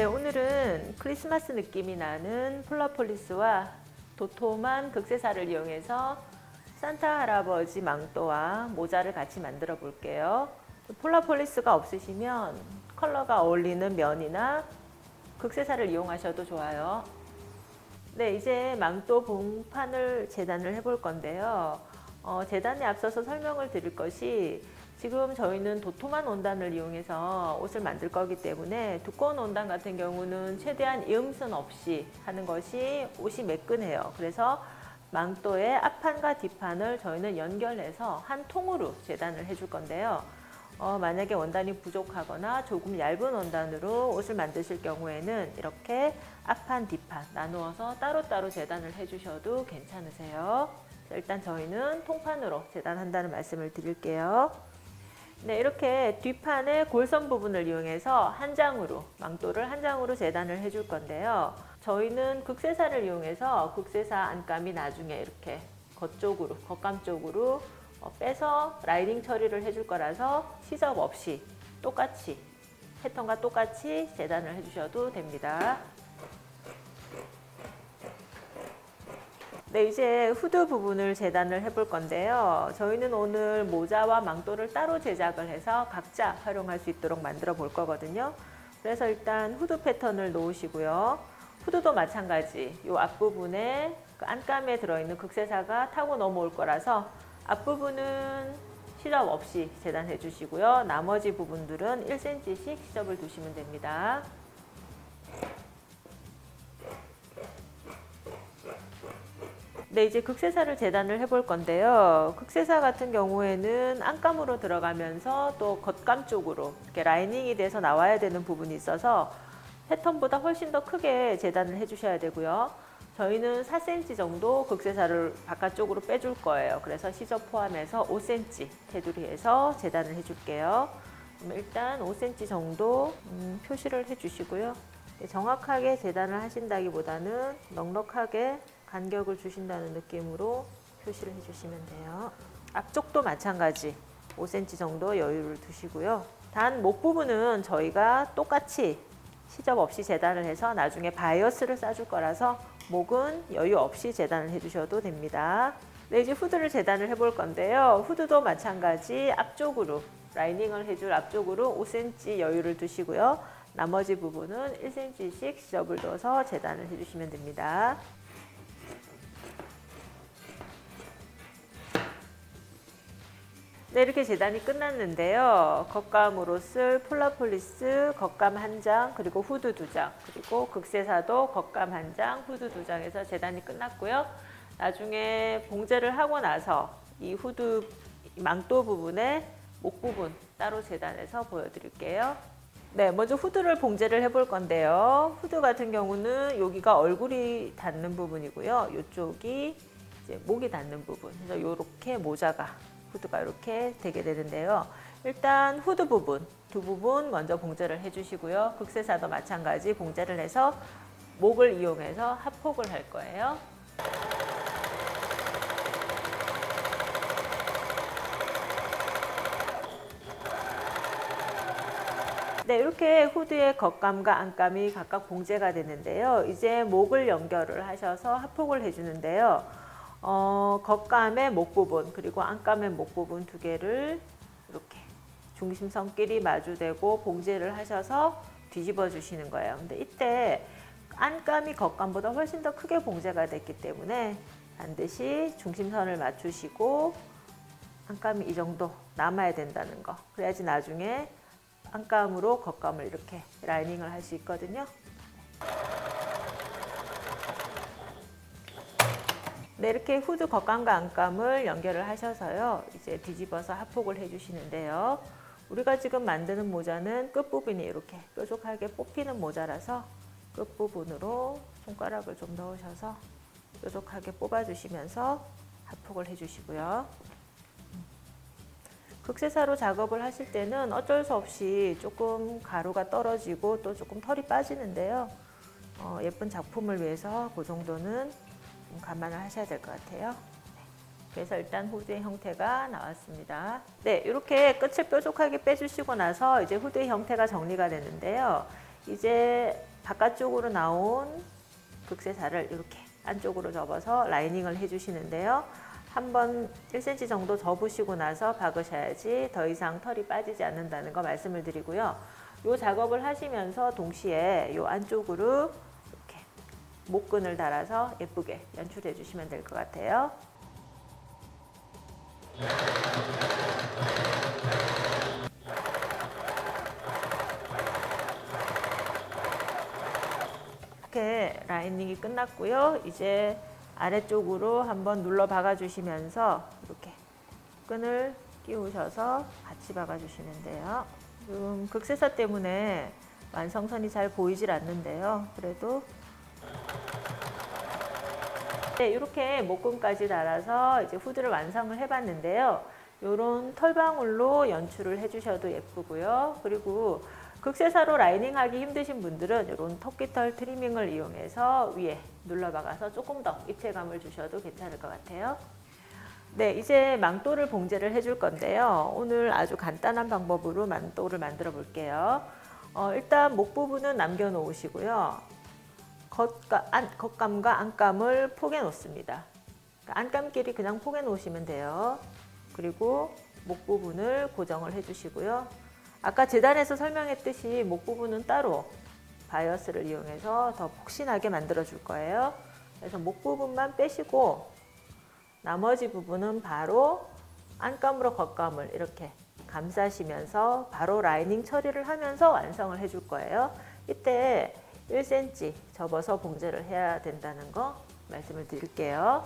네, 오늘은 크리스마스 느낌이 나는 폴라폴리스와 도톰한 극세사를 이용해서 산타 할아버지 망토와 모자를 같이 만들어 볼게요. 폴라폴리스가 없으시면 컬러가 어울리는 면이나 극세사를 이용하셔도 좋아요. 네, 이제 망토 봉판을 재단을 해볼 건데요. 어, 재단에 앞서서 설명을 드릴 것이 지금 저희는 도톰한 원단을 이용해서 옷을 만들 거기 때문에 두꺼운 원단 같은 경우는 최대한 이음선 없이 하는 것이 옷이 매끈해요. 그래서 망토의 앞판과 뒷판을 저희는 연결해서 한 통으로 재단을 해줄 건데요. 어, 만약에 원단이 부족하거나 조금 얇은 원단으로 옷을 만드실 경우에는 이렇게 앞판, 뒷판 나누어서 따로따로 재단을 해주셔도 괜찮으세요. 자, 일단 저희는 통판으로 재단한다는 말씀을 드릴게요. 네, 이렇게 뒷판의 골선 부분을 이용해서 한 장으로 망토를 한 장으로 재단을 해줄 건데요. 저희는 극세사를 이용해서 극세사 안감이 나중에 이렇게 겉쪽으로 겉감 쪽으로 어, 빼서 라이딩 처리를 해줄 거라서 시접 없이 똑같이 패턴과 똑같이 재단을 해주셔도 됩니다. 네, 이제 후드 부분을 재단을 해볼 건데요. 저희는 오늘 모자와 망토를 따로 제작을 해서 각자 활용할 수 있도록 만들어 볼 거거든요. 그래서 일단 후드 패턴을 놓으시고요. 후드도 마찬가지. 이 앞부분에 그 안감에 들어있는 극세사가 타고 넘어올 거라서 앞부분은 시접 없이 재단해 주시고요. 나머지 부분들은 1cm씩 시접을 두시면 됩니다. 네, 이제 극세사를 재단을 해볼 건데요. 극세사 같은 경우에는 안감으로 들어가면서 또 겉감 쪽으로 이렇게 라이닝이 돼서 나와야 되는 부분이 있어서 패턴보다 훨씬 더 크게 재단을 해주셔야 되고요. 저희는 4cm 정도 극세사를 바깥쪽으로 빼줄 거예요. 그래서 시접 포함해서 5cm 테두리에서 재단을 해줄게요. 일단 5cm 정도 음, 표시를 해주시고요. 정확하게 재단을 하신다기보다는 넉넉하게 간격을 주신다는 느낌으로 표시를 해주시면 돼요. 앞쪽도 마찬가지 5cm 정도 여유를 두시고요. 단 목 부분은 저희가 똑같이 시접 없이 재단을 해서 나중에 바이어스를 싸줄 거라서 목은 여유 없이 재단을 해주셔도 됩니다. 네, 이제 후드를 재단을 해볼 건데요. 후드도 마찬가지 앞쪽으로 라이닝을 해줄 앞쪽으로 5cm 여유를 두시고요. 나머지 부분은 1cm씩 시접을 둬서 재단을 해주시면 됩니다. 네, 이렇게 재단이 끝났는데요. 겉감으로 쓸 폴라폴리스 겉감 한 장, 그리고 후드 두 장, 그리고 극세사도 겉감 한 장, 후드 두 장에서 재단이 끝났고요. 나중에 봉제를 하고 나서 이 후드 망토 부분에 목 부분 따로 재단해서 보여드릴게요. 네, 먼저 후드를 봉제를 해볼 건데요. 후드 같은 경우는 여기가 얼굴이 닿는 부분이고요. 이쪽이 이제 목이 닿는 부분. 그래서 이렇게 모자가 후드가 이렇게 되게 되는데요. 일단 후드 부분 두 부분 먼저 봉제를 해주시고요. 극세사도 마찬가지 봉제를 해서 목을 이용해서 합폭을 할 거예요. 네, 이렇게 후드의 겉감과 안감이 각각 봉제가 되는데요. 이제 목을 연결을 하셔서 합폭을 해주는데요. 어, 겉감의 목 부분 그리고 안감의 목 부분 두 개를 이렇게 중심선끼리 마주대고 봉제를 하셔서 뒤집어 주시는 거예요. 근데 이때 안감이 겉감보다 훨씬 더 크게 봉제가 됐기 때문에 반드시 중심선을 맞추시고 안감이 이 정도 남아야 된다는 거. 그래야지 나중에 안감으로 겉감을 이렇게 라이닝을 할 수 있거든요. 네, 이렇게 후드 겉감과 안감을 연결을 하셔서요. 이제 뒤집어서 합폭을 해주시는데요. 우리가 지금 만드는 모자는 끝부분이 이렇게 뾰족하게 뽑히는 모자라서 끝부분으로 손가락을 좀 넣으셔서 뾰족하게 뽑아주시면서 합폭을 해주시고요. 극세사로 작업을 하실 때는 어쩔 수 없이 조금 가루가 떨어지고 또 조금 털이 빠지는데요. 어, 예쁜 작품을 위해서 그 정도는 좀 감안을 하셔야 될 것 같아요. 네. 그래서 일단 후드의 형태가 나왔습니다. 네, 이렇게 끝을 뾰족하게 빼주시고 나서 이제 후드의 형태가 정리가 되는데요. 이제 바깥쪽으로 나온 극세사를 이렇게 안쪽으로 접어서 라이닝을 해주시는데요. 한번 1cm 정도 접으시고 나서 박으셔야지 더 이상 털이 빠지지 않는다는 거 말씀을 드리고요. 이 작업을 하시면서 동시에 이 안쪽으로 목끈을 달아서 예쁘게 연출해 주시면 될 것 같아요. 이렇게 라이닝이 끝났고요. 이제 아래쪽으로 한번 눌러 박아 주시면서 이렇게 끈을 끼우셔서 같이 박아 주시는데요. 지금 극세사 때문에 완성선이 잘 보이질 않는데요. 그래도 네, 이렇게 목끈까지 달아서 이제 후드를 완성을 해봤는데요. 이런 털방울로 연출을 해주셔도 예쁘고요. 그리고 극세사로 라이닝 하기 힘드신 분들은 이런 토끼털 트리밍을 이용해서 위에 눌러박아서 조금 더 입체감을 주셔도 괜찮을 것 같아요. 네, 이제 망토를 봉제를 해줄 건데요. 오늘 아주 간단한 방법으로 망토를 만들어 볼게요. 어, 일단 목 부분은 남겨 놓으시고요. 안, 겉감과 안감을 포개 놓습니다. 그러니까 안감끼리 그냥 포개 놓으시면 돼요. 그리고 목 부분을 고정을 해주시고요. 아까 재단에서 설명했듯이 목 부분은 따로 바이어스를 이용해서 더 폭신하게 만들어 줄 거예요. 그래서 목 부분만 빼시고 나머지 부분은 바로 안감으로 겉감을 이렇게 감싸시면서 바로 라이닝 처리를 하면서 완성을 해줄 거예요. 이때 1cm 접어서 봉제를 해야 된다는 거 말씀을 드릴게요.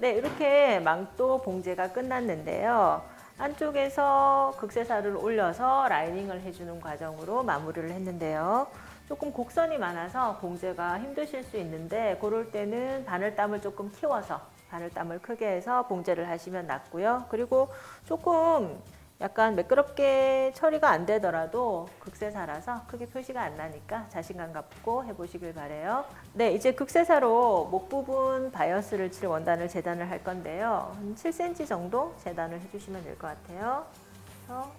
네, 이렇게 망토 봉제가 끝났는데요. 안쪽에서 극세사를 올려서 라이닝을 해주는 과정으로 마무리를 했는데요. 조금 곡선이 많아서 봉제가 힘드실 수 있는데 그럴 때는 바늘땀을 조금 키워서 바늘땀을 크게 해서 봉제를 하시면 낫고요. 그리고 조금 약간 매끄럽게 처리가 안 되더라도 극세사라서 크게 표시가 안 나니까 자신감 갖고 해보시길 바래요. 네, 이제 극세사로 목 부분 바이어스를 칠 원단을 재단을 할 건데요. 한 7cm 정도 재단을 해주시면 될 것 같아요. 그래서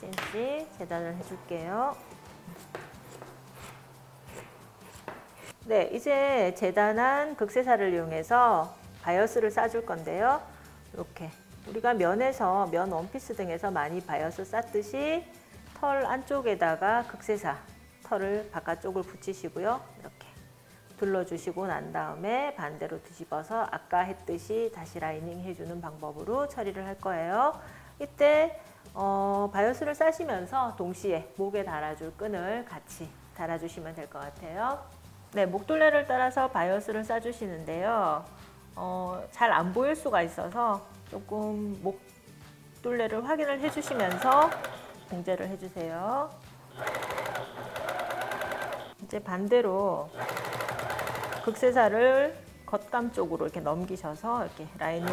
7cm 재단을 해줄게요. 네, 이제 재단한 극세사를 이용해서 바이어스를 싸줄 건데요. 이렇게 우리가 면에서 면 원피스 등에서 많이 바이어스 쌌듯이 털 안쪽에다가 극세사 털을 바깥쪽을 붙이시고요. 이렇게 둘러주시고 난 다음에 반대로 뒤집어서 아까 했듯이 다시 라이닝 해주는 방법으로 처리를 할 거예요. 이때 어, 바이어스를 싸시면서 동시에 목에 달아줄 끈을 같이 달아주시면 될 것 같아요. 네, 목둘레를 따라서 바이어스를 싸주시는데요. 어, 잘 안 보일 수가 있어서 조금 목둘레를 확인을 해주시면서 봉제를 해주세요. 이제 반대로 극세사를 겉감 쪽으로 이렇게 넘기셔서 이렇게 라이닝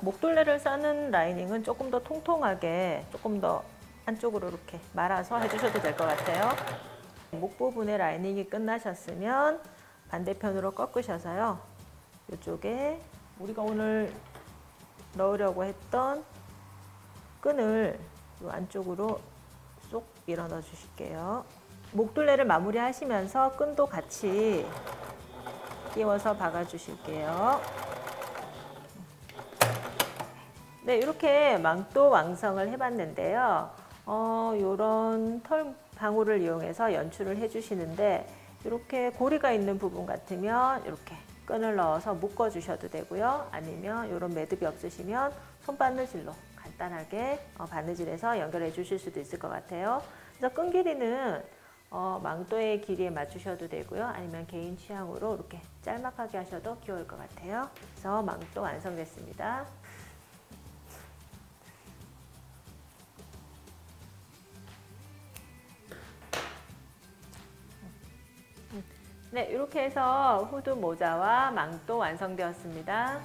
목둘레를 싸는 라이닝은 조금 더 통통하게 조금 더 안쪽으로 이렇게 말아서 해주셔도 될 것 같아요. 목 부분의 라이닝이 끝나셨으면 반대편으로 꺾으셔서요. 이쪽에 우리가 오늘 넣으려고 했던 끈을 이 안쪽으로 쏙 밀어 넣어 주실게요. 목둘레를 마무리 하시면서 끈도 같이 끼워서 박아 주실게요. 네, 이렇게 망토 왕성을 해봤는데요. 어, 요런 털 방울을 이용해서 연출을 해주시는데, 이렇게 고리가 있는 부분 같으면 이렇게 끈을 넣어서 묶어 주셔도 되고요. 아니면 이런 매듭이 없으시면 손바느질로 간단하게 어, 바느질해서 연결해 주실 수도 있을 것 같아요. 그래서 끈 길이는 어, 망토의 길이에 맞추셔도 되고요. 아니면 개인 취향으로 이렇게 짤막하게 하셔도 귀여울 것 같아요. 그래서 망토 완성됐습니다. 네, 이렇게 해서 후드 모자와 망토 완성되었습니다.